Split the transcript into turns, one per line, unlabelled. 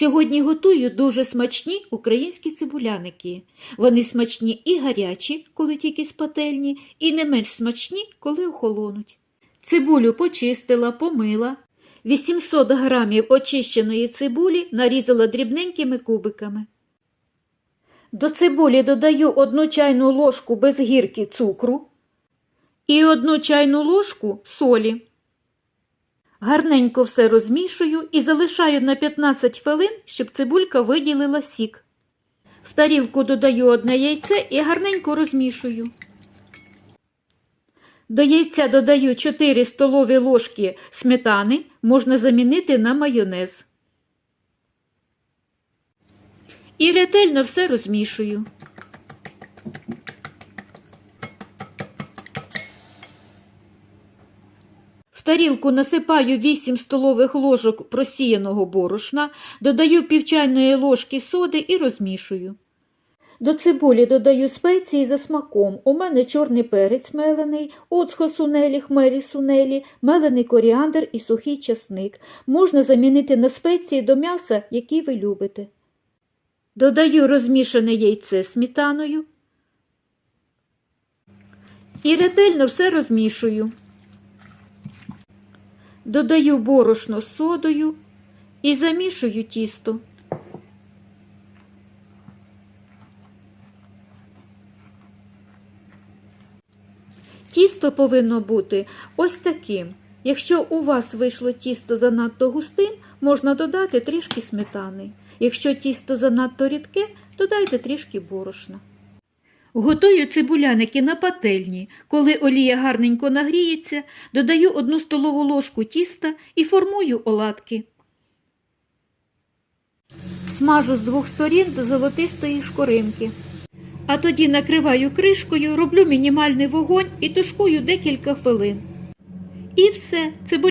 Сьогодні готую дуже смачні українські цибуляники. Вони смачні і гарячі, коли тільки з пательні, і не менш смачні, коли охолонуть. Цибулю почистила, помила. 800 грамів очищеної цибулі нарізала дрібненькими кубиками. До цибулі додаю одну чайну ложку без гірки цукру і одну чайну ложку солі. Гарненько все розмішую і залишаю на 15 хвилин, щоб цибулька виділила сік. В тарілку додаю одне яйце і гарненько розмішую. До яйця додаю 4 столові ложки сметани, можна замінити на майонез. І ретельно все розмішую. Тарілку насипаю 8 столових ложок просіяного борошна, додаю півчайної ложки соди і розмішую. До цибулі додаю спеції за смаком. У мене чорний перець мелений, оцко сунелі, хмелі сунелі, мелений коріандр і сухий часник. Можна замінити на спеції до м'яса, які ви любите. Додаю розмішане яйце сметаною і ретельно все розмішую. Додаю борошно з содою і замішую тісто. Тісто повинно бути ось таким. Якщо у вас вийшло тісто занадто густим, можна додати трішки сметани. Якщо тісто занадто рідке, додайте трішки борошна. Готую цибуляники на пательні. Коли олія гарненько нагріється, додаю одну столову ложку тіста і формую оладки. Смажу з двох сторін до золотистої шкоринки. А тоді накриваю кришкою, роблю мінімальний вогонь і тушкую декілька хвилин. І все, цибуля